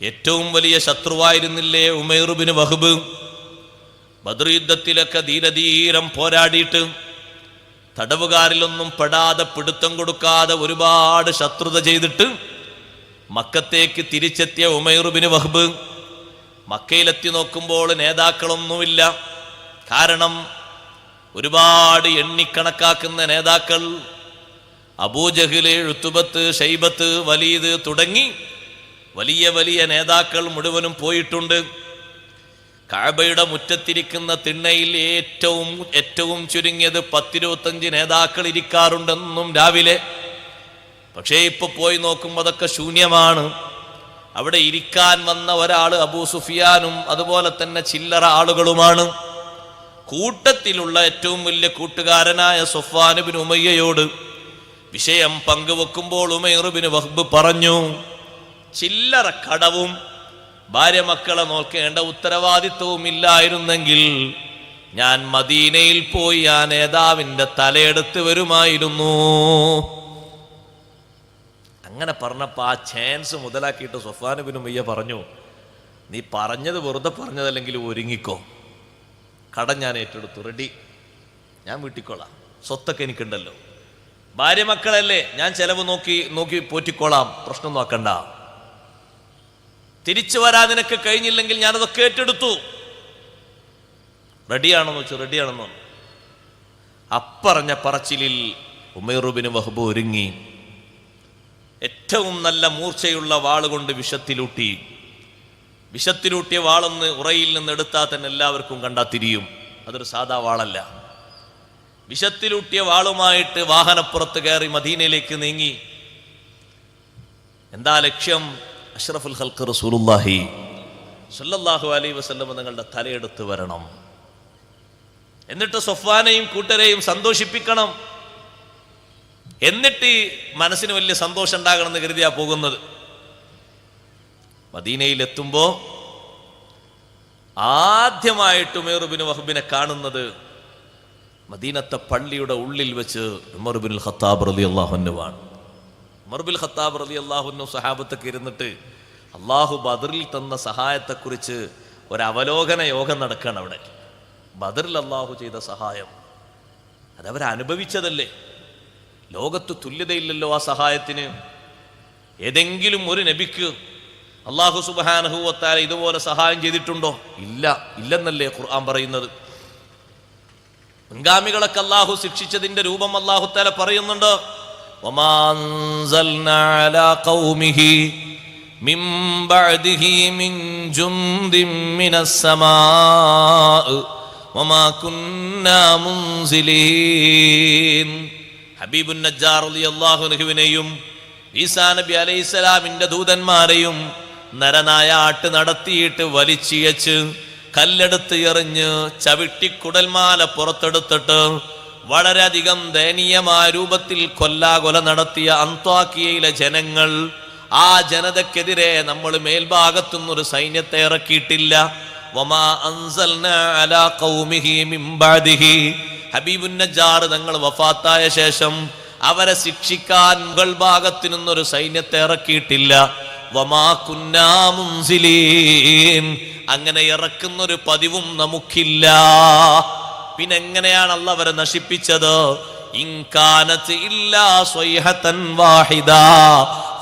ഏറ്റവും വലിയ ശത്രുവായിരുന്നില്ലേ ഉമേറുബിന് വഹബ്? ബദർ യുദ്ധത്തിലൊക്കെ ധീരധീരം പോരാടിയിട്ട് തടവുകാരിലൊന്നും പെടാതെ പിടുത്തം കൊടുക്കാതെ ഒരുപാട് ശത്രുത ചെയ്തിട്ട് മക്കത്തേക്ക് തിരിച്ചെത്തിയ ഉമൈറുബിന് വഹബ് മക്കയിലെത്തി നോക്കുമ്പോൾ നേതാക്കളൊന്നുമില്ല. കാരണം ഒരുപാട് എണ്ണിക്കണക്കാക്കുന്ന നേതാക്കൾ അബൂജഹിൽ എഴുത്തുബത്ത് ഷൈബത്ത് വലീദ് തുടങ്ങി വലിയ വലിയ നേതാക്കൾ മുഴുവനും പോയിട്ടുണ്ട്. കാബയുടെ മുറ്റത്തിരിക്കുന്ന തിണ്ണയിൽ ഏറ്റവും ഏറ്റവും ചുരുങ്ങിയത് പത്തിരുപത്തഞ്ച് നേതാക്കൾ ഇരിക്കാറുണ്ടെന്നും രാവിലെ. പക്ഷേ ഇപ്പൊ പോയി നോക്കുമ്പോൾ അതൊക്കെ ശൂന്യമാണ്. അവിടെ ഇരിക്കാൻ വന്ന ഒരാൾ അബൂ സുഫിയാനും അതുപോലെ തന്നെ ചില്ലറ ആളുകളുമാണ്. കൂട്ടത്തിലുള്ള ഏറ്റവും വലിയ കൂട്ടുകാരനായ സുഫാനുബിൻ ഉമയ്യയോട് വിഷയം പങ്കുവെക്കുമ്പോൾ ഉമയറുബിന് വഹ്ബ് പറഞ്ഞു ചില്ലറ കടവും ഭാര്യ മക്കളെ നോക്കേണ്ട ഉത്തരവാദിത്വവും ഇല്ലായിരുന്നെങ്കിൽ ഞാൻ മദീനയിൽ പോയി ആ നേതാവിന്റെ തലയെടുത്ത് വരുമായിരുന്നു. അങ്ങനെ പറഞ്ഞപ്പോ ആ ചാൻസ് മുതലാക്കിയിട്ട് സുഫാനുബിന് ഉയ്യ പറഞ്ഞു നീ പറഞ്ഞത് വെറുതെ പറഞ്ഞതല്ലെങ്കിൽ ഒരുങ്ങിക്കോ. കടം ഞാൻ ഏറ്റെടുത്തു റെഡി ഞാൻ വീട്ടിക്കൊള്ളാം സ്വത്തൊക്കെ എനിക്കുണ്ടല്ലോ. ഭാര്യ മക്കളല്ലേ ഞാൻ ചെലവ് നോക്കി നോക്കി പോറ്റിക്കോളാം. പ്രശ്നം നോക്കണ്ട തിരിച്ചു വരാൻ നിനക്ക് കഴിഞ്ഞില്ലെങ്കിൽ ഞാനതൊക്കെ ഏറ്റെടുത്തു. റെഡിയാണെന്ന് വെച്ചു റെഡിയാണെന്ന് പറഞ്ഞു. അപ്പറഞ്ഞ പറച്ചിലിൽ ഉമേറുബിന് വഹബ് ഒരുങ്ങി. ഏറ്റവും നല്ല മൂർച്ചയുള്ള വാളുകൊണ്ട് വിഷത്തിലൂട്ടി. വിഷത്തിലൂട്ടിയ വാളൊന്ന് ഉറയിൽ നിന്ന് എടുത്താൽ തന്നെ എല്ലാവർക്കും കണ്ടാൽ തിരിയും. അതൊരു സാധാ വാളല്ല. വിഷത്തിലൂട്ടിയ വാളുമായിട്ട് വാഹനപ്പുറത്ത് കയറി മദീനയിലേക്ക് നീങ്ങി. എന്താ ലക്ഷ്യം? അഷ്റഫുൽ ഹൽക്ക് റസൂലുല്ലാഹി സല്ലല്ലാഹു അലൈഹി വസല്ലം നിങ്ങളുടെ തലയെടുത്ത് വരണം. എന്നിട്ട് സൊഫാനെയും കൂട്ടരെയും സന്തോഷിപ്പിക്കണം. എന്നിട്ട് മനസ്സിന് വലിയ സന്തോഷം ഉണ്ടാകണമെന്ന് കരുതിയാ പോകുന്നത്. മദീനയിൽ എത്തുമ്പോ ആദ്യമായിട്ട് ഉമേറുബിന് വഹബിനെ കാണുന്നത് മദീനത്തെ പള്ളിയുടെ ഉള്ളിൽ വെച്ച് ഉമർബിൻ ഖത്താബ് റലി അള്ളാഹുനുവാണ് ഉമർബിൽ ഖത്താബ് റലി അള്ളാഹുനു സഹാബത്തൊക്കെ ഇരുന്നിട്ട് അള്ളാഹു ബദറിൽ തന്ന സഹായത്തെക്കുറിച്ച് ഒരവലോകന യോഗം നടക്കുകയാണ് അവിടെ. ബദറിൽ അള്ളാഹു ചെയ്ത സഹായം. അതവരനുഭവിച്ചതല്ലേ? ലോകത്ത് തുല്യതയില്ലല്ലോ ആ സഹായത്തിന്. ഏതെങ്കിലും ഒരു നബിക്ക് അള്ളാഹു സുബാനഹുവത്താല ഇതുപോലെ സഹായം ചെയ്തിട്ടുണ്ടോ? ഇല്ല. ഇല്ലെന്നല്ലേ ഖുർആൻ പറയുന്നത്. മുൻഗാമികളൊക്കെ അള്ളാഹു ശിക്ഷിച്ചതിന്റെ രൂപം അള്ളാഹുത്താല പറയുന്നുണ്ട്. وما أنزلنا على قومه من بعده من جند من السماء وما كنا منزلين ഹബീബുൻ നജ്ജാർ റളിയല്ലാഹു അൻഹുവിനെയും ഈസാ നബി അലൈഹിസ്സലാമിന്റെ ദൂതന്മാരെയും നരനായാട്ട് നടത്തിയിട്ട് വലിച്ചിയച്ച് കല്ലെടുത്ത് എറിഞ്ഞ് ചവിട്ടി കുടൽമാല പുറത്തെടുത്തിട്ട് വളരെയധികം ദയനീയമായ രൂപത്തിൽ കൊല്ലാകൊല നടത്തിയ അന്ത്വാക്കിയയിലെ ജനങ്ങൾ ആ ജനതക്കെതിരെ നമ്മൾ മേൽഭാഗത്തുനിന്ന് ഒരു സൈന്യത്തെ ഇറക്കിയിട്ടില്ല. തങ്ങൾ വഫാത്തായ ശേഷം അവരെ ശിക്ഷിക്കാൻ മുകൾ ഭാഗത്തു നിന്നൊരു സൈന്യത്തെ ഇറക്കിയിട്ടില്ല. അങ്ങനെ ഇറക്കുന്നൊരു പതിവും നമുക്കില്ല. പിന്നെ എങ്ങനെയാണ് അല്ല അവരെ നശിപ്പിച്ചത്? ഇൻകാനത്ത് ഇല്ലാ സ്വൈഹത്തൻ വാഹിദ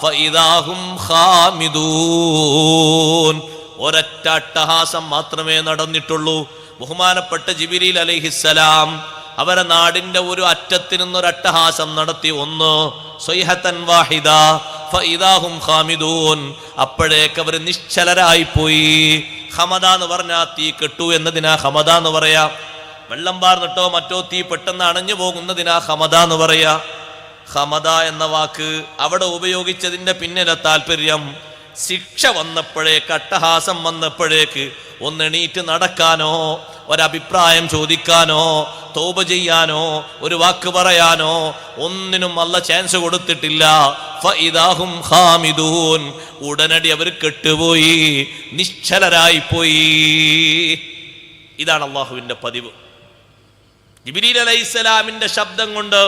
ഫൈദാഹും ഖാമിദൂൻ. ഒരൊറ്റ അട്ടഹാസം മാത്രമേ നടന്നിട്ടുള്ളൂ. ബഹുമാനപ്പെട്ട ജിബിരിൽ അലഹിസലാം അവരെ നാടിന്റെ ഒരു അറ്റത്തിൽ നിന്നൊരു അട്ടഹാസം നടത്തി. ഒന്ന് സ്വൈഹത്തൻ വാഹിദ ഫൈദാഹും ഖാമിദൂൻ. അപ്പോഴേക്ക് അവർ നിശ്ചലരായി പോയി ഹമദ എന്ന് പറഞ്ഞാ തീ കെട്ടു എന്നതിനാ ഹമദ എന്ന് പറയാ. വെള്ളം പാർന്നിട്ടോ മറ്റോ തീ പെട്ടെന്ന് അണഞ്ഞു പോകുന്നതിനാ ഹമദ എന്ന് പറയാ. ഹമദ എന്ന വാക്ക് അവിടെ ഉപയോഗിച്ചതിന്റെ പിന്നിലെ താല്പര്യം. ശിക്ഷ വന്നപ്പോഴേക്ക് അട്ടഹാസം വന്നപ്പോഴേക്ക് ഒന്നെണീറ്റ് നടക്കാനോ ഒരഭിപ്രായം ചോദിക്കാനോ തോപ ചെയ്യാനോ ഒരു വാക്ക് പറയാനോ ഒന്നിനും അല്ല ചാൻസ് കൊടുത്തിട്ടില്ല. ഫഇദാഹും ഖാമിദൂൻ. ഉടനടി അവർ കെട്ടുപോയി നിശ്ചലരായി പോയി ഇതാണ് അള്ളാഹുവിന്റെ പതിവ്. ജിബിരിൽ അലൈഹിസ്സലാമിന്റെ ശബ്ദം കൊണ്ട്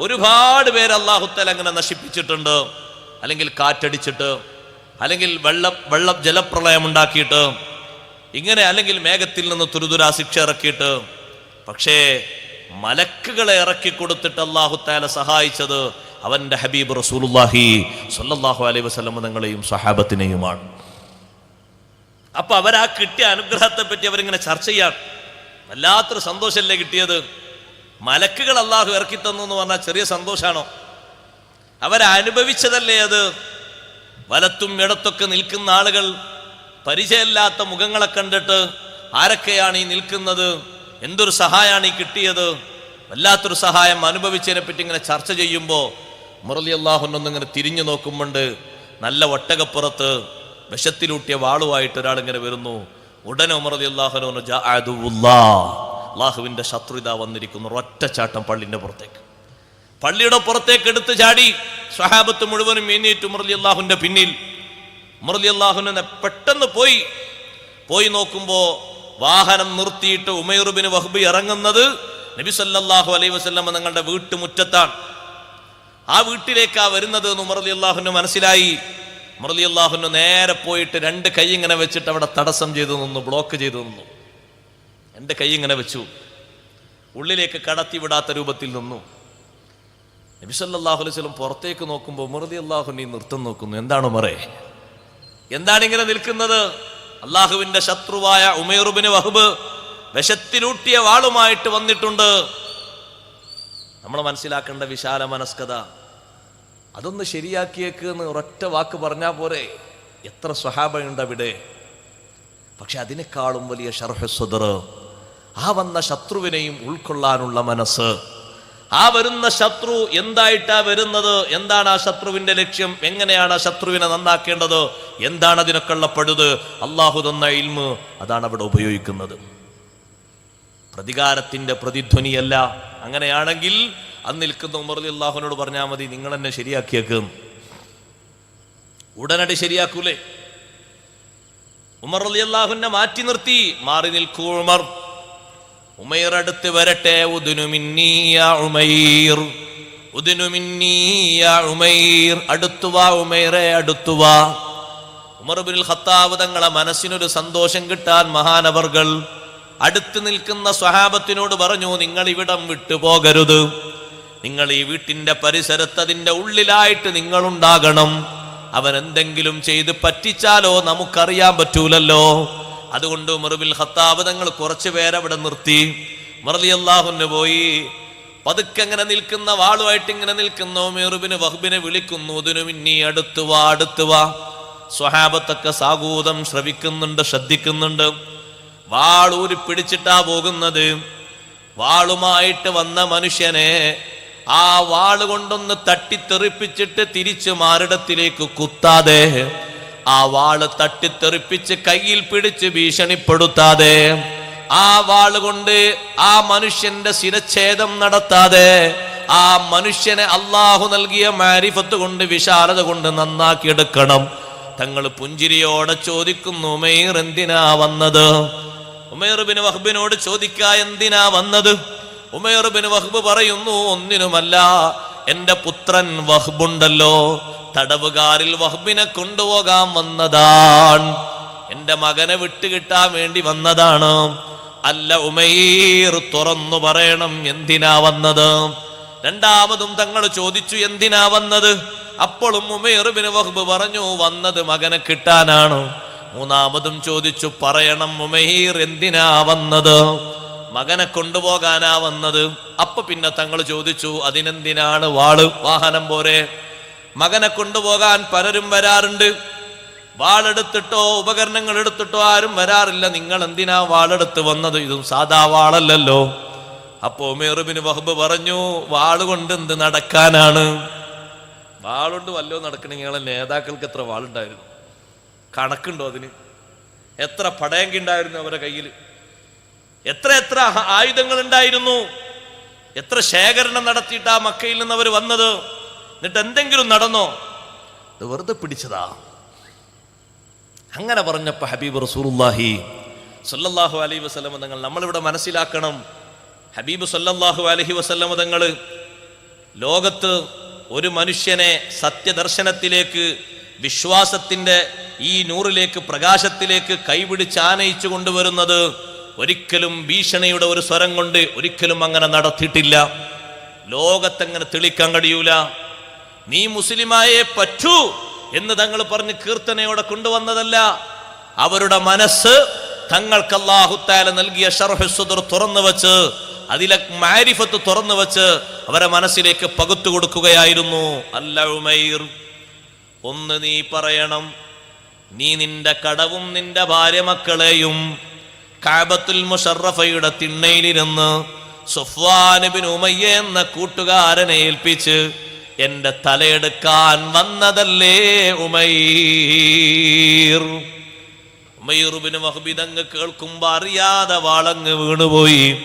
ഒരുപാട് പേര് അള്ളാഹുത്തൽ അങ്ങനെ നശിപ്പിച്ചിട്ടുണ്ട്. അല്ലെങ്കിൽ കാറ്റടിച്ചിട്ട് അല്ലെങ്കിൽ വെള്ളം വെള്ളം ജലപ്രളയം ഉണ്ടാക്കിയിട്ട് ഇങ്ങനെ അല്ലെങ്കിൽ മേഘത്തിൽ നിന്ന് തുരുതുരാ ശിക്ഷ ഇറക്കിയിട്ട് പക്ഷേ മലക്കുകളെ ഇറക്കി കൊടുത്തിട്ട് അള്ളാഹുത്താല സഹായിച്ചത് അവന്റെ ഹബീബ് റസൂലുല്ലാഹി സല്ലാഹു അലൈഹി വസല്ലം തങ്ങളെയും സഹാബത്തിനെയുമാണ് അപ്പൊ അവരാ കിട്ടിയ അനുഗ്രഹത്തെ പറ്റി അവരിങ്ങനെ ചർച്ച ചെയ്യാൻ വല്ലാത്തൊരു സന്തോഷമല്ലേ കിട്ടിയത്? മലക്കുകൾ അള്ളാഹു ഇറക്കി തന്നു എന്ന് പറഞ്ഞാൽ ചെറിയ സന്തോഷമാണോ അവരനുഭവിച്ചതല്ലേ അത്? വലത്തും ഇടത്തൊക്കെ നിൽക്കുന്ന ആളുകൾ പരിചയമില്ലാത്ത മുഖങ്ങളെ കണ്ടിട്ട് ആരൊക്കെയാണ് ഈ നിൽക്കുന്നത്? എന്തൊരു സഹായമാണ് ഈ കിട്ടിയത്? വല്ലാത്തൊരു സഹായം അനുഭവിച്ചതിനെ പറ്റി ഇങ്ങനെ ചർച്ച ചെയ്യുമ്പോൾ മുറലി അള്ളാഹുനൊന്നിങ്ങനെ തിരിഞ്ഞു നോക്കുമ്പോണ്ട് നല്ല ഒട്ടകപ്പുറത്ത് വിഷത്തിലൂട്ടിയ വാളുമായിട്ട് ഒരാൾ ഇങ്ങനെ വരുന്നു. ഉടനെ ഉമറലി അള്ളാഹുനു അള്ളാഹുവിന്റെ ശത്രുത വന്നിരിക്കുന്നു ഒറ്റച്ചാട്ടം പള്ളിന്റെ പുറത്തേക്ക്. പള്ളിയുടെ പുറത്തേക്ക് എടുത്ത് ചാടി സ്വഹാബത്ത് മുഴുവനും എണ്ണീറ്റ് മുറലി അള്ളാഹുന്റെ പിന്നിൽ. മുറലി അള്ളാഹുനെ പെട്ടെന്ന് പോയി. പോയി നോക്കുമ്പോ വാഹനം നിർത്തിയിട്ട് ഉമൈറുബിന് വഹബ് ഇറങ്ങുന്നത് നബി സല്ലല്ലാഹു അലൈഹി വസല്ലം നിങ്ങളുടെ വീട്ടുമുറ്റത്താണ്. ആ വീട്ടിലേക്കാ വരുന്നത് എന്ന് ഉമർ അലി അള്ളാഹുന് മനസ്സിലായി. അള്ളാഹുന് നേരെ പോയിട്ട് രണ്ട് കൈ ഇങ്ങനെ വെച്ചിട്ട് അവിടെ തടസ്സം ചെയ്തു നിന്നു ബ്ലോക്ക് ചെയ്തു നിന്നു. എന്റെ കൈ ഇങ്ങനെ വെച്ചു. ഉള്ളിലേക്ക് കടത്തി വിടാത്ത രൂപത്തിൽ നിന്നു. നബി സല്ലല്ലാഹു അലൈഹി വസല്ലം പുറത്തേക്ക് നോക്കുമ്പോൾ ഉമർ അള്ളാഹു നീ നൃത്തം നോക്കുന്നു. എന്താണ് ഉമറേ? എന്താണ് ഇങ്ങനെ നിൽക്കുന്നത്? അള്ളാഹുവിന്റെ ശത്രുവായ ഉമേറുബിന് വഹബ് വിശത്തിലൂട്ടിയ വാളുമായിട്ട് വന്നിട്ടുണ്ട്. നമ്മൾ മനസ്സിലാക്കേണ്ട വിശാല മനസ്കത അതൊന്ന് ശരിയാക്കിയേക്ക് എന്ന് ഒരൊറ്റ വാക്ക് പറഞ്ഞാൽ പോരെ. എത്ര സ്വഹാബയുണ്ട് അവിടെ? പക്ഷെ അതിനേക്കാളും വലിയ ഷർഹസ്വദർ ആ വന്ന ശത്രുവിനെയും ഉൾക്കൊള്ളാനുള്ള മനസ്സ്. ആ വരുന്ന ശത്രു എന്തായിട്ടാ വരുന്നത്? എന്താണ് ആ ശത്രുവിന്റെ ലക്ഷ്യം? എങ്ങനെയാണ് ആ ശത്രുവിനെ നന്നാക്കേണ്ടത്? എന്താണ് അതിനൊക്കെ ഉള്ള പഴുത് അള്ളാഹു തന്ന ഇൽമ് അതാണ് അവിടെ ഉപയോഗിക്കുന്നത്. പ്രതികാരത്തിന്റെ പ്രതിധ്വനിയല്ല. അങ്ങനെയാണെങ്കിൽ അന്ന് നിൽക്കുന്ന ഉമർ അലി അള്ളാഹുനോട് പറഞ്ഞാൽ മതി നിങ്ങൾ എന്നെ ശരിയാക്കിയേക്കും. ഉടനടി ശരിയാക്കൂലേ? ഉമർ അലി അള്ളാഹുനെ മാറ്റി നിർത്തി. മാറി നിൽക്കൂ ഉമർ. ഉമൈർ അടുത്ത് വരട്ടെ. ഉമൈർ. ഉമൈർ. അടുത്തുവാ ഉമൈറെ അടുത്തു വാ. ഉമർ ബിൻ ഖത്താബ് തങ്ങളെ മനസ്സിനൊരു സന്തോഷം കിട്ടാൻ മഹാനവർകൾ അടുത്ത് നിൽക്കുന്ന സ്വഹാബത്തിനോട് പറഞ്ഞു നിങ്ങൾ ഇവിടം വിട്ടുപോകരുത്. നിങ്ങൾ ഈ വീട്ടിന്റെ പരിസരത്ത് അതിന്റെ ഉള്ളിലായിട്ട് നിങ്ങളുണ്ടാകണം. അവൻ എന്തെങ്കിലും ചെയ്ത് പറ്റിച്ചാലോ നമുക്കറിയാൻ പറ്റൂലല്ലോ. അതുകൊണ്ട് മുറിവിൽ ഖത്താബ് തങ്ങൾ കുറച്ചു പേരവിടെ നിർത്തി. മറലി പോയി. പതുക്കെ അങ്ങനെ നിൽക്കുന്ന വാളുമായിട്ട് ഇങ്ങനെ നിൽക്കുന്ന മെറുബിന് വഹബിനെ വിളിക്കുന്നു. ഇതിനു മിന്നി അടുത്തു വാ അടുത്തു വാ. സ്വഹാബത്തൊക്കെ സാഗൂതം ശ്രവിക്കുന്നുണ്ട് ശ്രദ്ധിക്കുന്നുണ്ട്. വാളൂരി പിടിച്ചിട്ടാ പോകുന്നത്. വാളുമായിട്ട് വന്ന മനുഷ്യനെ ആ വാൾ കൊണ്ടൊന്ന് തട്ടിത്തെറിപ്പിച്ചിട്ട് തിരിച്ച് മാറിടത്തിലേക്ക് കുത്താതെ ആ വാൾ തട്ടിത്തെറിപ്പിച്ച് കയ്യിൽ പിടിച്ച് ഭീഷണിപ്പെടുത്താതെ ആ വാൾ കൊണ്ട് ആ മനുഷ്യന്റെ ശിരച്ഛേദം നടത്താതെ ആ മനുഷ്യനെ അള്ളാഹു നൽകിയ മാരിഫത്ത് കൊണ്ട് വിശാലത കൊണ്ട് നന്നാക്കിയെടുക്കണം. തങ്ങൾ പുഞ്ചിരിയോടെ ചോദിക്കുന്നു ഉമേർ എന്തിനാ വന്നത്? ഉമേർ ബിൻ വഹ്ബിനോട് ചോദിക്കാ എന്തിനാ വന്നത്? ഉമൈർ വഹ്ബ് പറയുന്നു ഒന്നിനുമല്ല എന്റെ പുത്രൻ വഹ്ബുണ്ടല്ലോ. തടവുകാരിൽ വഹ്ബിനെ കൊണ്ടുപോകാൻ വന്നതാണ്. എന്റെ മകനെ വിട്ടുകിട്ടാൻ വേണ്ടി വന്നതാണ്. അല്ല ഉമൈർ തുറന്നു പറയണം എന്തിനാ വന്നത്? രണ്ടാമതും തങ്ങൾ ചോദിച്ചു എന്തിനാ വന്നത്? അപ്പോഴും ഉമേർബിന് വഹബ് പറഞ്ഞു വന്നത് മകനെ കിട്ടാനാണ്. മൂന്നാമതും ചോദിച്ചു പറയണം ഉമൈർ എന്തിനാ വന്നത്? മകനെ കൊണ്ടുപോകാനാ വന്നത് അപ്പൊ പിന്നെ തങ്ങൾ ചോദിച്ചു അതിനെന്തിനാണ് വാൾ? വാഹനം പോരെ. മകനെ കൊണ്ടുപോകാൻ പലരും വരാറുണ്ട്. വാളെടുത്തിട്ടോ ഉപകരണങ്ങൾ എടുത്തിട്ടോ ആരും വരാറില്ല. നിങ്ങൾ എന്തിനാ വാളെടുത്ത് വന്നത്? ഇതും സാധാ വാളല്ലല്ലോ. അപ്പോ ഉമേറുബിന് വഹബ് പറഞ്ഞു വാളുകൊണ്ട് എന്ത് നടക്കാനാണ്? വാളുണ്ട് വല്ലോ നടക്കണെങ്കിൽ നേതാക്കൾക്ക് എത്ര വാളുണ്ടായിരുന്നു? കണക്കുണ്ടോ അതിന്? എത്ര പടയങ്കി ഉണ്ടായിരുന്നു അവരുടെ കയ്യിൽ എത്ര എത്ര ആയുധങ്ങൾ ഉണ്ടായിരുന്നു എത്ര ശേഖരണം നടത്തിയിട്ട് ആ മക്കയിൽ നിന്ന് അവർ വന്നത്. എന്നിട്ട് എന്തെങ്കിലും നടന്നോ? ഇത് വെറുതെ പിടിച്ചതാ. അങ്ങനെ പറഞ്ഞപ്പോ ഹബീബ് റസൂലുള്ളാഹി സല്ലാഹു അലൈഹി വസ്ലമ തങ്ങൾ നമ്മളിവിടെ മനസ്സിലാക്കണം. ഹബീബ് സല്ലാഹു അലഹി വസ്ലമ തങ്ങൾ ലോകത്ത് ഒരു മനുഷ്യനെ സത്യദർശനത്തിലേക്ക് വിശ്വാസത്തിന്റെ ഈ നൂറിലേക്ക് പ്രകാശത്തിലേക്ക് കൈപിടിച്ച് ആനയിച്ചു കൊണ്ടുവരുന്നത് ഒരിക്കലും ഭീഷണിയുടെ ഒരു സ്വരം കൊണ്ട് ഒരിക്കലും അങ്ങനെ നടത്തിയിട്ടില്ല. ലോകത്തെങ്ങനെ തെളിക്കാൻ കഴിയൂല. നീ മുസ്ലിമായേ പറ്റൂ എന്ന് തങ്ങൾ പറഞ്ഞ് കീർത്തനയോടെ കൊണ്ടുവന്നതല്ല. അവരുടെ മനസ്സ് തങ്ങൾക്ക് അള്ളാഹുത്താല നൽകിയ ഷർഹസുദർ തുറന്നു വെച്ച് അതിലെ മാരിഫത്ത് തുറന്നു വെച്ച് അവരെ മനസ്സിലേക്ക് പകുത്തു കൊടുക്കുകയായിരുന്നു. അല്ല ഉമൈർ ഒന്ന് നീ പറയണം. നീ നിന്റെ കടവും നിന്റെ ഭാര്യ മക്കളെയും കാബത്തുൽ മുഷറഫയുടെ തിണ്ണയിലിരുന്ന് സുഫ്വാനബിൻ ഉമയ്യ എന്ന കൂട്ടുകാരനെ ഏൽപ്പിച്ച് എന്റെ തലയെടുക്കാൻ വന്നതല്ലേ ഉമൈർ ഉമൈറുബിന് മഹബിതങ്ങ് കേൾക്കുമ്പോ അറിയാതെ വാളങ്ങ് വീണുപോയി.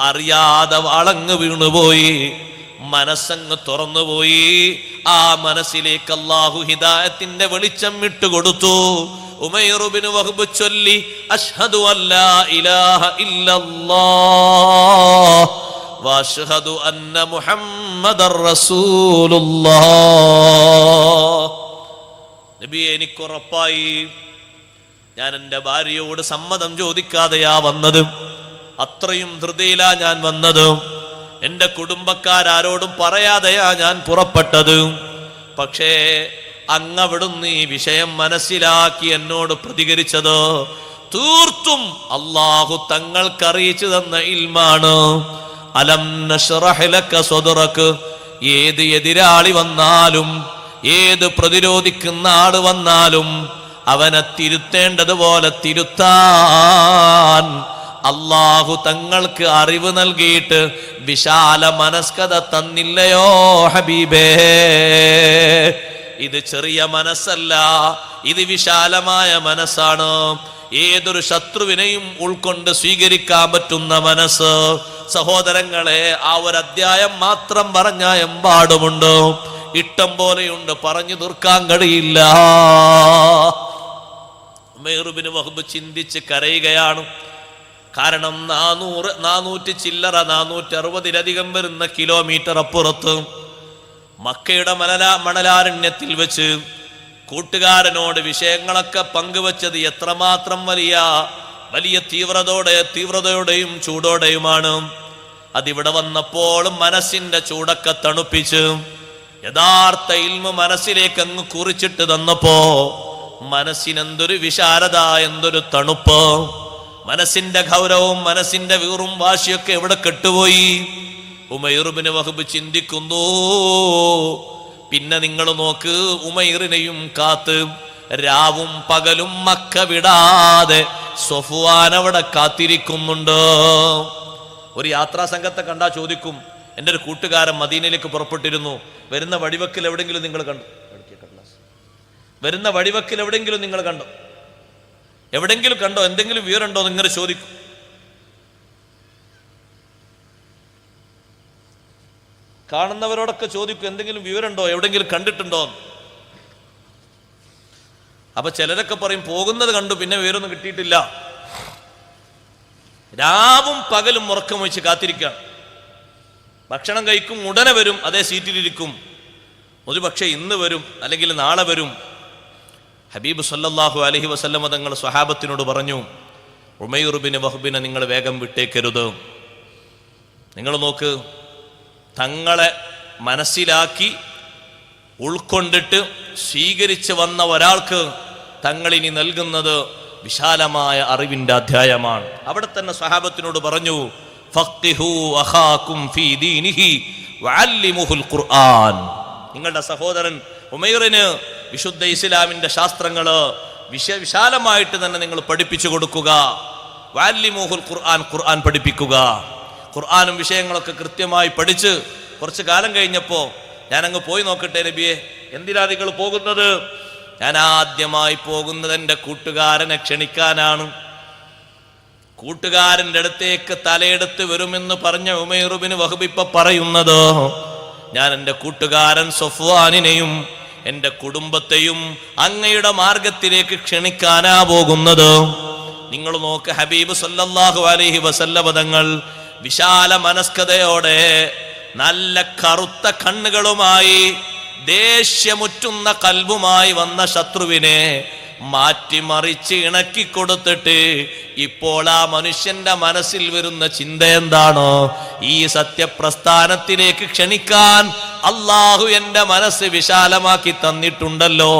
അറിയാതെ വാളങ്ങ് വീണുപോയി. മനസ്സങ്ങ് തുറന്നുപോയി. ആ മനസ്സിലേക്ക് അള്ളാഹു ഹിദായത്തിന്റെ വെളിച്ചം ഇട്ടുകൊടുത്തു. ഉമൈറുബിന് വഹബ് ചൊല്ലി അഷ്ഹദു അല്ലാ ഇലാഹ ഇല്ലല്ലാഹ് വഅഷ്ഹദു അന്ന മുഹമ്മദർ റസൂലുള്ളാഹ്. നബിയെ എനിക്കുറപ്പായി ഞാൻ എന്റെ ഭാര്യയോട് സമ്മതം ചോദിക്കാതെയാ വന്നത്. അത്രയും ധൃതിയിലാ ഞാൻ വന്നത്. എന്റെ കുടുംബക്കാരോടും പറയാതെയാ ഞാൻ പുറപ്പെട്ടത്. പക്ഷേ അങ്ങവിടുന്ന് ഈ വിഷയം മനസ്സിലാക്കി എന്നോട് പ്രതികരിച്ചത്? തീർത്തും അള്ളാഹു തങ്ങൾക്കറിയിച്ചു തന്ന ഇൽമാണ്. അലം നശ്റഹ് ലക സ്വദറക്ക് ഏത് എതിരാളി വന്നാലും ഏത് പ്രതിരോധിക്കുന്ന ആൾ വന്നാലും അവനെ തിരുത്തേണ്ടതുപോലെ തിരുത്താൻ അള്ളാഹു തങ്ങൾക്ക് അറിവ് നൽകിയിട്ട് വിശാല മനസ്കത തന്നില്ലയോ ഹബീബേ? ഇത് ചെറിയ മനസ്സല്ല ഇത് വിശാലമായ മനസ്സാണ്. ഏതൊരു ശത്രുവിനെയും ഉൾക്കൊണ്ട് സ്വീകരിക്കാൻ പറ്റുന്ന മനസ്സ്. സഹോദരങ്ങളെ ആ ഒരു അധ്യായം മാത്രം പറഞ്ഞ എമ്പാടുമുണ്ട്. ഇഷ്ടം പോലെയുണ്ട് പറഞ്ഞു തീർക്കാൻ കഴിയില്ല. മേറുബിന് വഹബ് ചിന്തിച്ച് കരയുകയാണ്. കാരണം നാനൂറ് നാനൂറ്റി ചില്ലറ നാനൂറ്റി അറുപതിലധികം വരുന്ന കിലോമീറ്റർ അപ്പുറത്ത് മക്കയുടെ മണലാ മണലാരണ്യത്തിൽ വെച്ച് കൂട്ടുകാരനോട് വിഷയങ്ങളൊക്കെ പങ്കുവച്ചത് എത്രമാത്രം വലിയ വലിയ തീവ്രതയോടെ തീവ്രതയോടെയും ചൂടോടെയുമാണ്. അതിവിടെ വന്നപ്പോൾ മനസ്സിന്റെ ചൂടൊക്കെ തണുപ്പിച്ച് യഥാർത്ഥ ഇൽമ മനസ്സിലേക്ക് അങ്ങ് കുറിച്ചിട്ട് തന്നപ്പോ മനസ്സിനെന്തൊരു വിശാലത എന്തൊരു തണുപ്പ്. മനസ്സിന്റെ ഗൗരവവും മനസ്സിന്റെ വീറും വാശിയൊക്കെ എവിടെ കെട്ടുപോയി? ഉമൈറുബിന് വഹബ് ചിന്തിക്കുന്നു. പിന്നെ നിങ്ങൾ നോക്ക് ഉമൈറിനെയും കാത്ത് രാവും പകലും മക്ക വിടാതെ സൊഫുവാൻ അവിടെ കാത്തിരിക്കുന്നുണ്ട്. ഒരു യാത്രാ സംഘത്തെ കണ്ടാ ചോദിക്കും എന്റെ ഒരു കൂട്ടുകാരൻ മദീനയിലേക്ക് പുറപ്പെട്ടിരുന്നു. വരുന്ന വഴിവക്കിൽ എവിടെങ്കിലും നിങ്ങൾ കണ്ടു? വരുന്ന വഴിവക്കിൽ എവിടെങ്കിലും നിങ്ങൾ കണ്ടോ? എവിടെങ്കിലും കണ്ടോ? എന്തെങ്കിലും വിവരമുണ്ടോ ഇങ്ങനെ ചോദിക്കും. കാണുന്നവരോടൊക്കെ ചോദിക്കും എന്തെങ്കിലും വിവരമുണ്ടോ? എവിടെങ്കിലും കണ്ടിട്ടുണ്ടോ. അപ്പൊ ചിലരൊക്കെ പറയും പോകുന്നത് കണ്ടു പിന്നെ വിവരമൊന്നും കിട്ടിയിട്ടില്ല. രാവും പകലും ഉറക്കം വെച്ച് കാത്തിരിക്കാം ഭക്ഷണം കഴിക്കും ഉടനെ വരും അതേ സീറ്റിലിരിക്കും. ഒരു പക്ഷേ ഇന്ന് വരും അല്ലെങ്കിൽ നാളെ വരും. ഹബീബ് സല്ലാഹു അലഹി വസല്ലമ തങ്ങൾ സ്വഹാബത്തിനോട് പറഞ്ഞു ഉമയുറുബിന് വഹബിനെ നിങ്ങൾ വേഗം വിട്ടേക്കരുത്. നിങ്ങൾ നോക്ക് തങ്ങളെ മനസ്സിലാക്കി ഉൾക്കൊണ്ടിട്ട് സ്വീകരിച്ച് വന്ന ഒരാൾക്ക് തങ്ങളിനി നൽകുന്നത് വിശാലമായ അറിവിന്റെ അധ്യായമാണ്. അവിടെ തന്നെ സ്വഹാബത്തിനോട് പറഞ്ഞു ഖുർആൻ. നിങ്ങളുടെ സഹോദരൻ ഉമൈറിന് വിശുദ്ധ ഇസ്ലാമിന്റെ ശാസ്ത്രങ്ങൾ വിശ വിശാലമായിട്ട് തന്നെ നിങ്ങൾ പഠിപ്പിച്ചു കൊടുക്കുക. വാല്യമോഹുൽ ഖുർആൻ ഖുർആൻ പഠിപ്പിക്കുക. ഖുർആാനും വിഷയങ്ങളൊക്കെ കൃത്യമായി പഠിച്ച് കുറച്ച് കാലം കഴിഞ്ഞപ്പോൾ ഞാനങ്ങ് പോയി നോക്കട്ടെ നബിയെ എന്തിനാ നിങ്ങൾ പോകുന്നത്? ഞാൻ ആദ്യമായി പോകുന്നത് എന്റെ കൂട്ടുകാരനെ ക്ഷണിക്കാനാണ്. കൂട്ടുകാരന്റെ അടുത്തേക്ക് തലയെടുത്ത് വരുമെന്ന് പറഞ്ഞ ഉമേറുബിന് വഹബിപ്പ പറയുന്നത് ഞാൻ എന്റെ കൂട്ടുകാരൻ സൊഫ്വാനിനെയും എന്റെ കുടുംബത്തെയും അങ്ങയുടെ മാർഗത്തിലേക്ക് ക്ഷണിക്കാനാ പോകുന്നത്. നിങ്ങൾ നോക്ക് ഹബീബ് സല്ലാഹു അലഹി വസല്ല പദങ്ങൾ വിശാല മനസ്കതയോടെ നല്ല കറുത്ത കണ്ണുകളുമായി ദേഷ്യമുറ്റുന്ന കൽബുമായി വന്ന ശത്രുവിനെ മാറ്റിമറിച്ച് ഇണക്കി കൊടുത്തിട്ട് ഇപ്പോൾ ആ മനുഷ്യന്റെ മനസ്സിൽ വരുന്ന ചിന്ത എന്താണോ ഈ സത്യപ്രസ്ഥാനത്തിലേക്ക് ക്ഷണിക്കാൻ അള്ളാഹു എന്റെ മനസ്സ് വിശാലമാക്കി തന്നിട്ടുണ്ടല്ലോ.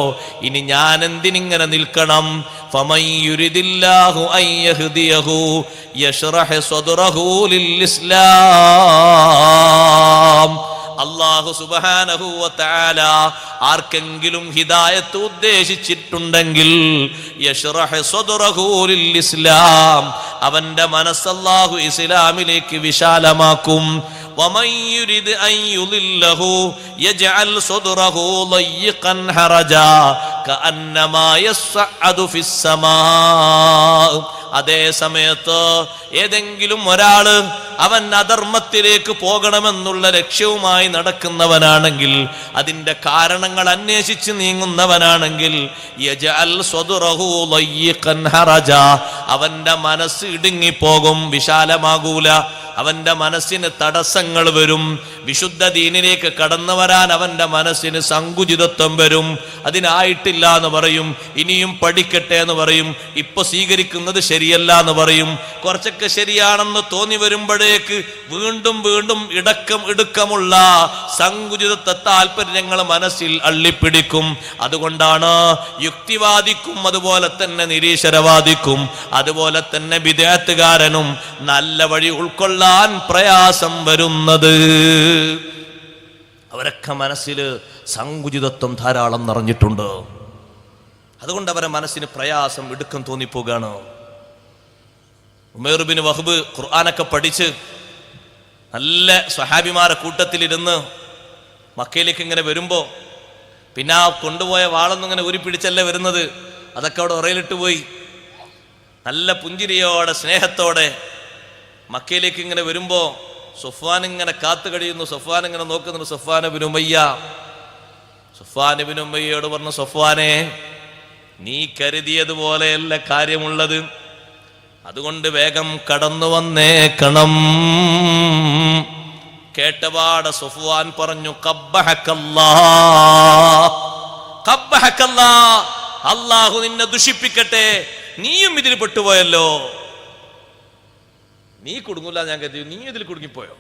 ഇനി ഞാൻ എന്തിനിങ്ങനെ നിൽക്കണം? فمن يرد الله أن يهديه يشرح صدره للإسلام അള്ളാഹു സുബാനഹുവല ആർക്കെങ്കിലും ഹിദായത്ത് ഉദ്ദേശിച്ചിട്ടുണ്ടെങ്കിൽ യശ്റഹ് സ്വദറഹു ലിൽ ഇസ്ലാം അവന്റെ മനസ്സല്ലാഹു ഇസ്ലാമിലേക്ക് വിശാലമാക്കും ومن يرد أن يضله يجعل صدره ضيقا حرجا كأنما يصعد في السماء അതേ സമയത്ത് ഏതെങ്കിലും ഒരാള് അവൻ അധർമ്മത്തിലേക്ക് പോകണമെന്നുള്ള ലക്ഷ്യവുമായി നടക്കുന്നവനാണെങ്കിൽ അതിന്റെ കാരണങ്ങൾ അന്വേഷിച്ച് നീങ്ങുന്നവനാണെങ്കിൽ യജഅൽ സ്വദറഹു ളയ്യിഖൻ ഹറജ. അവന്റെ മനസ്സ് ഇടുങ്ങിപ്പോകും വിശാലമാകൂല അവന്റെ മനസ്സിന് തടസ്സങ്ങൾ വരും. വിശുദ്ധ ദീനിലേക്ക് കടന്നു വരാൻ അവന്റെ മനസ്സിന് സങ്കുചിതത്വം വരും. അതിനായിട്ടില്ല എന്ന് പറയും. ഇനിയും പഠിക്കട്ടെ എന്ന് പറയും. ഇപ്പൊ സ്വീകരിക്കുന്നത് ശരിയല്ല എന്ന് പറയും. കുറച്ചൊക്കെ ശരിയാണെന്ന് തോന്നി വരുമ്പോഴേക്ക് വീണ്ടും വീണ്ടും ഇടക്കം ഇടുക്കമുള്ള സങ്കുചിതത്വ താല്പര്യങ്ങൾ മനസ്സിൽ അള്ളിപ്പിടിക്കും. അതുകൊണ്ടാണ് യുക്തിവാദിക്കും അതുപോലെ തന്നെ നിരീശ്വരവാദിക്കും അതുപോലെ തന്നെ വിദേഹത്തുകാരനും നല്ല വഴി ഉൾക്കൊള്ളാൻ പ്രയാസം വരുന്നത്. അവരൊക്കെ മനസ്സിൽ സങ്കുചിതത്വം ധാരാളം നിറഞ്ഞിട്ടുണ്ട്. അതുകൊണ്ട് അവരെ മനസ്സിന് പ്രയാസം ഇടുക്കം തോന്നിപ്പോവുകയാണ് ഉമേറുബിന് വഹബ് ഖുർആാനൊക്കെ പഠിച്ച് നല്ല സ്വഹാബിമാരെ കൂട്ടത്തിലിരുന്ന് മക്കയിലേക്ക് ഇങ്ങനെ വരുമ്പോൾ പിന്നെ ആ കൊണ്ടുപോയ വാളൊന്നും ഇങ്ങനെ ഉരുപ്പിടിച്ചല്ലേ വരുന്നത്? അതൊക്കെ അവിടെ ഉറയിലിട്ട് പോയി. നല്ല പുഞ്ചിരിയോടെ സ്നേഹത്തോടെ മക്കയിലേക്ക് ഇങ്ങനെ വരുമ്പോ സുഫാൻ ഇങ്ങനെ കാത്തു കഴിയുന്നു സുഫാൻ ഇങ്ങനെ നോക്കുന്നുണ്ട് സുഫാൻ ബിനുമയ്യ സുഫാൻ ബിനുമയ്യോട് പറഞ്ഞു സുഫാനെ നീ കരുതിയതുപോലെയല്ല കാര്യമുള്ളത്. അതുകൊണ്ട് വേഗം കടന്നു വന്നേക്കണം. കേട്ടപാട് സുഫാൻ പറഞ്ഞു അള്ളാഹു നിന്നെ ദുഷിപ്പിക്കട്ടെ. നീയും ഇതിൽ പെട്ടുപോയല്ലോ. നീ കുടുങ്ങൂല ഞാൻ കരുതി. നീ ഇതിൽ കുടുങ്ങിപ്പോയോ?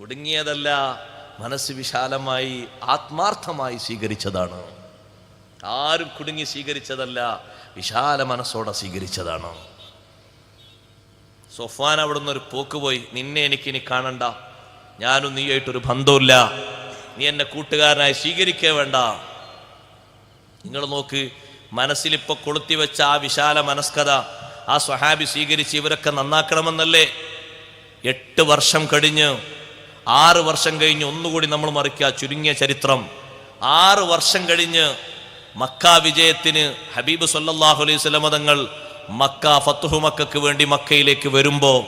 കുടുങ്ങിയതല്ല മനസ്സ് വിശാലമായി ആത്മാർത്ഥമായി സ്വീകരിച്ചതാണ്. ആരും കുടുങ്ങി സ്വീകരിച്ചതല്ല വിശാല മനസ്സോടെ സ്വീകരിച്ചതാണ്. സൊഫാൻ അവിടുന്ന് ഒരു പോക്ക് പോയി. നിന്നെ എനിക്ക് ഇനി കാണണ്ട. ഞാനും നീയായിട്ടൊരു ബന്ധമില്ല നീ എന്നെ കൂട്ടുകാരനായി സ്വീകരിക്കേ വേണ്ട. നിങ്ങൾ നോക്ക് മനസ്സിലിപ്പോൾ കൊളുത്തി വെച്ച ആ വിശാല മനസ്കത ആ സ്വഹാബി സ്വീകരിച്ച് ഇവരൊക്കെ നന്നാക്കണമെന്നല്ലേ? എട്ട് വർഷം കഴിഞ്ഞ് ആറ് വർഷം കഴിഞ്ഞ് ഒന്നുകൂടി നമ്മൾ മറിക്കുക ചുരുങ്ങിയ ചരിത്രം. ആറ് വർഷം കഴിഞ്ഞ് മക്ക വിജയത്തിന് ഹബീബ് സല്ലാഹു അലൈഹി സ്വലമതങ്ങൾ മക്ക ഫത്തുഹു മക്കൾക്ക് വേണ്ടി മക്കയിലേക്ക് വരുമ്പോ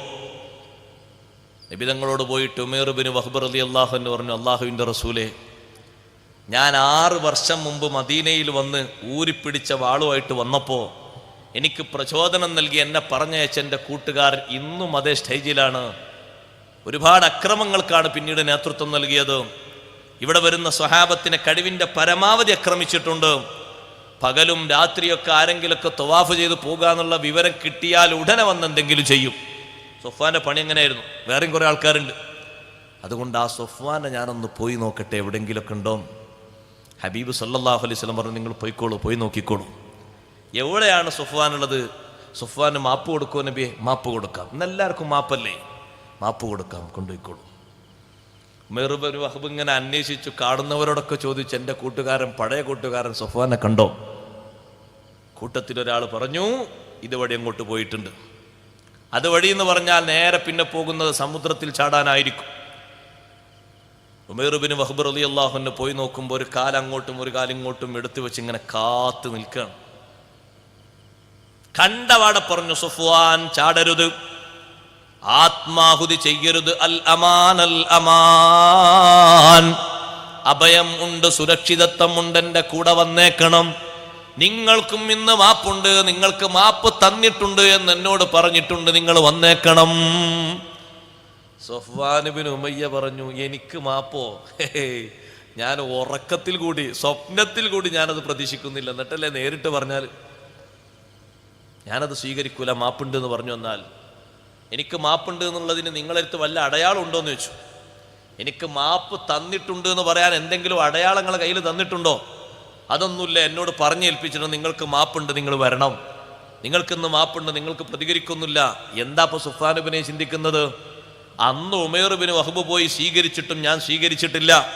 നബിതങ്ങളോട് പോയിട്ട് ഉമേറുബിന് വഹബർ അലി അള്ളാഹു എന്ന് പറഞ്ഞു അള്ളാഹുവിന്റെ റസൂലെ ഞാൻ ആറ് വർഷം മുമ്പ് മദീനയിൽ വന്ന് ഊരിപ്പിടിച്ച വാളുമായിട്ട് വന്നപ്പോ എനിക്ക് പ്രചോദനം നൽകി എന്നെ പറഞ്ഞയച്ച എന്റെ കൂട്ടുകാർ ഇന്നും അതേ സ്റ്റേജിലാണ്. ഒരുപാട് അക്രമങ്ങൾക്കാണ് പിന്നീട് നേതൃത്വം നൽകിയത്. ഇവിടെ വരുന്ന സ്വഹാബത്തിനെ കഴിവിന്റെ പരമാവധി അക്രമിച്ചിട്ടുണ്ട്. പകലും രാത്രിയൊക്കെ ആരെങ്കിലൊക്കെ തൊവാഫ് ചെയ്ത് പോകുക എന്നുള്ള വിവരം കിട്ടിയാൽ ഉടനെ വന്ന് എന്തെങ്കിലും ചെയ്യും. സൊഫാന്റെ പണി എങ്ങനെയായിരുന്നു? വേറെയും കുറേ ആൾക്കാരുണ്ട്. അതുകൊണ്ട് ആ സൊഫാനെ ഞാനൊന്ന് പോയി നോക്കട്ടെ എവിടെയെങ്കിലൊക്കെ ഉണ്ടോ ഹബീബ് സല്ലാഹു അലൈഹി പറഞ്ഞു നിങ്ങൾ പോയിക്കോളൂ പോയി നോക്കിക്കോളൂ. എവിടെയാണ് സുഫാനുള്ളത് സുഫാന് മാപ്പ് കൊടുക്കുമോ നബിയെ. മാപ്പ് കൊടുക്കാം. എന്നെല്ലാവർക്കും മാപ്പല്ലേ? മാപ്പ് കൊടുക്കാം. കൊണ്ടുപോയിക്കോളൂ. മെറുബരു വഹബ് ഇങ്ങനെ അന്വേഷിച്ചു കാണുന്നവരോടൊക്കെ ചോദിച്ചു എന്റെ കൂട്ടുകാരൻ പഴയ കൂട്ടുകാരൻ സുഫാനെ കണ്ടോ? കൂട്ടത്തിൽ ഒരാൾ പറഞ്ഞു ഇതുവഴി അങ്ങോട്ട് പോയിട്ടുണ്ട്. അതുവഴി എന്ന് പറഞ്ഞാൽ നേരെ പിന്നെ പോകുന്നത് സമുദ്രത്തിൽ ചാടാനായിരിക്കും. ഉമേറുബിന് വഹബർ അലി അള്ളാഹുവിനെ പോയി നോക്കുമ്പോൾ ഒരു കാലം അങ്ങോട്ടും ഒരു കാലം ഇങ്ങോട്ടും എടുത്തു വെച്ച് ഇങ്ങനെ കാത്തു നിൽക്കുകയാണ്. കണ്ടവാടെ പറഞ്ഞു സുഫ്വാൻ ചാടരുത്. ആത്മാഹുതി ചെയ്യരുത്. അൽ അമാൻ അൽ അമാൻ. അഭയം ഉണ്ട് സുരക്ഷിതത്വം ഉണ്ട് എന്റെ കൂടെ വന്നേക്കണം. നിങ്ങൾക്കും ഇന്ന് മാപ്പുണ്ട്. നിങ്ങൾക്ക് മാപ്പ് തന്നിട്ടുണ്ട് എന്ന് എന്നോട് പറഞ്ഞിട്ടുണ്ട്. നിങ്ങൾ വന്നേക്കണം. സൊഫ്വാനുബിൻ ഉമയ്യ പറഞ്ഞു എനിക്ക് മാപ്പോ? ഞാൻ ഉറക്കത്തിൽ കൂടി സ്വപ്നത്തിൽ കൂടി ഞാനത് പ്രതീക്ഷിക്കുന്നില്ല. എന്നിട്ടല്ലേ നേരിട്ട് പറഞ്ഞാൽ ഞാനത് സ്വീകരിക്കൂല മാപ്പുണ്ട് എന്ന് പറഞ്ഞു വന്നാൽ. എനിക്ക് മാപ്പുണ്ട് എന്നുള്ളതിന് നിങ്ങളെടുത്ത് വല്ല അടയാളം ഉണ്ടോ എന്ന് ചോദിച്ചു. എനിക്ക് മാപ്പ് തന്നിട്ടുണ്ട് എന്ന് പറയാൻ എന്തെങ്കിലും അടയാളങ്ങൾ കയ്യിൽ തന്നിട്ടുണ്ടോ? അതൊന്നുമില്ല എന്നോട് പറഞ്ഞേൽപ്പിച്ചിട്ട് നിങ്ങൾക്ക് മാപ്പുണ്ട് നിങ്ങൾ വരണം. നിങ്ങൾക്കിന്ന് മാപ്പുണ്ട് നിങ്ങൾക്ക് പ്രതികരിക്കുന്നില്ല എന്താ ഇപ്പൊ സുഫാനുബിനെ ചിന്തിക്കുന്നത്? അന്ന് ഉമേറുബിന് വഹബ് പോയി സ്വീകരിച്ചിട്ടും ഞാൻ സ്വീകരിച്ചിട്ടില്ല.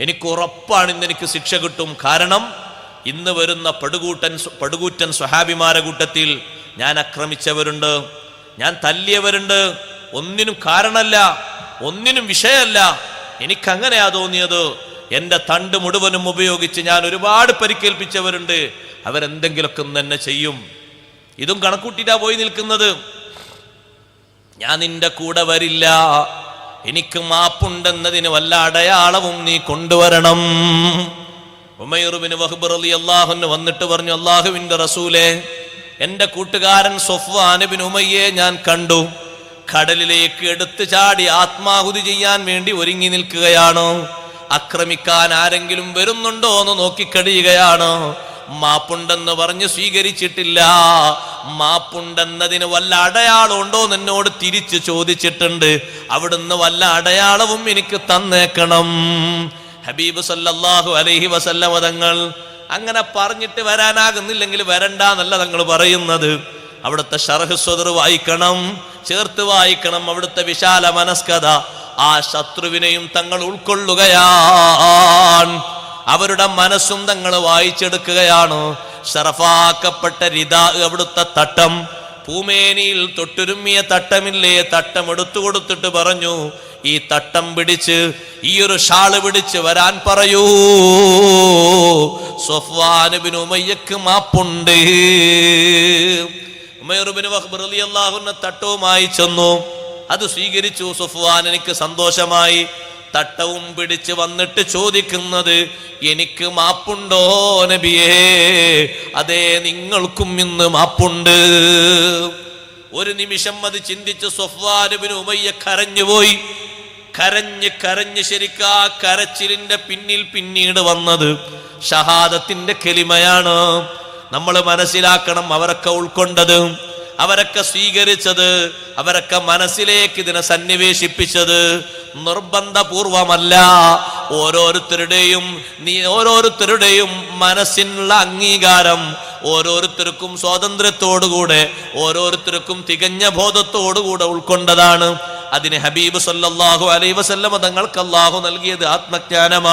എനിക്ക് ഉറപ്പാണ് ഇന്ന് എനിക്ക് ശിക്ഷ കിട്ടും. കാരണം ഇന്ന് വരുന്ന പടുകൂട്ടൻ പടുകൂറ്റൻ സ്വഹാബിമാരെ കൂട്ടത്തിൽ ഞാൻ ആക്രമിച്ചവരുണ്ട്. ഞാൻ തല്ലിയവരുണ്ട്. ഒന്നിനും കാരണമല്ല ഒന്നിനും വിഷയമല്ല. എനിക്കങ്ങനെയാ തോന്നിയത്. എന്റെ തണ്ട് മുഴുവനും ഉപയോഗിച്ച് ഞാൻ ഒരുപാട് പരിക്കേൽപ്പിച്ചവരുണ്ട്. അവരെന്തെങ്കിലുമൊക്കെ തന്നെ ചെയ്യും. ഇതും കണക്കൂട്ടിട്ടാ പോയി നിൽക്കുന്നത്. ഞാൻ നിന്റെ കൂടെ വരില്ല. എനിക്ക് മാപ്പുണ്ടെന്നതിന് വല്ല അടയാളവും നീ കൊണ്ടുവരണം. വന്നിട്ട് പറഞ്ഞു അള്ളാഹുവിന്റെ റസൂലെ എന്റെ കൂട്ടുകാരൻ സൊഫ്വാനുബിൻ ഉമയ്യെ ഞാൻ കണ്ടു. കടലിലേക്ക് എടുത്തു ചാടി ആത്മാഹുതി ചെയ്യാൻ വേണ്ടി ഒരുങ്ങി നിൽക്കുകയാണോ? ആക്രമിക്കാൻ ആരെങ്കിലും വരുന്നുണ്ടോ എന്ന് നോക്കിക്കഴിയുകയാണോ മാപ്പുണ്ടെന്ന് പറഞ്ഞ് സ്വീകരിച്ചിട്ടില്ല. മാപ്പുണ്ടെന്നതിന് വല്ല അടയാളം ഉണ്ടോ എന്നോട് തിരിച്ചു ചോദിച്ചിട്ടുണ്ട്. അവിടുന്ന് വല്ല അടയാളവും എനിക്ക് തന്നേക്കണം. ഹബീബ് സല്ലാഹു അലൈഹി വസല്ലമ തങ്ങൾ അങ്ങനെ പറഞ്ഞിട്ട് വരാനാകുന്നില്ലെങ്കിൽ വരണ്ട എന്നല്ല തങ്ങൾ പറയുന്നത്. അവിടുത്തെ ഷർഹ് സ്വദർ വായിക്കണം ചേർത്ത് വായിക്കണം അവിടുത്തെ വിശാല മനസ്കത ആ ശത്രുവിനെയും തങ്ങൾ ഉൾക്കൊള്ളുകയാണ്. അവരുടെ മനസ്സും തങ്ങൾ വായിച്ചെടുക്കുകയാണ്. ഷറഫാക്കപ്പെട്ട രിത അവിടുത്തെ തട്ടം പൂമേനിയിൽ തൊട്ടുരുമ്മിയ തട്ടമില്ലേ? തട്ടം എടുത്തു കൊടുത്തിട്ട് പറഞ്ഞു ഈ തട്ടം പിടിച്ച് ഈ ഒരു ഷാൾ പിടിച്ച് വരാൻ പറയൂ. സൊഫ്വാനുബിന് ഉമയ്യക്ക് മാപ്പുണ്ട്. റളിയല്ലാഹുവിന്റെ തട്ടവുമായി ചെന്നു. അത് സ്വീകരിച്ചു. സുഫ്വാൻ എനിക്ക് സന്തോഷമായി. തട്ടവും പിടിച്ച് വന്നിട്ട് ചോദിക്കുന്നത് എനിക്ക് മാപ്പുണ്ടോ നബിയേ? അതെ നിങ്ങൾക്കും ഇന്ന് മാപ്പുണ്ട്. ഒരു നിമിഷം അത് ചിന്തിച്ച് സൊഫ്വാനുബിന് ഉമയ്യ കരഞ്ഞുപോയി കരഞ്ഞ് കരഞ്ഞ് ശരിക്കാ കരച്ചിലിന്റെ പിന്നിൽ പിന്നീട് വന്നത് ഷഹാദത്തിന്റെ കെളിമയാണ് നമ്മൾ മനസ്സിലാക്കണം അവരൊക്കെ ഉൾക്കൊണ്ടത്. അവരൊക്കെ സ്വീകരിച്ചത് അവരൊക്കെ മനസ്സിലേക്ക് ഇതിനെ സന്നിവേശിപ്പിച്ചത് നിർബന്ധപൂർവമല്ല. ഓരോരുത്തരുടെയും നീ ഓരോരുത്തരുടെയും മനസ്സിനുള്ള അംഗീകാരം ഓരോരുത്തർക്കും സ്വാതന്ത്ര്യത്തോടുകൂടെ ഓരോരുത്തർക്കും തികഞ്ഞ ബോധത്തോടുകൂടെ ഉൾക്കൊണ്ടതാണ്. അതിന് ഹബീബ് സല്ലാഹു അലൈഹി വസല്ലമ തങ്ങൾക്ക് അള്ളാഹു നൽകിയത് ആത്മജ്ഞാനമാണ്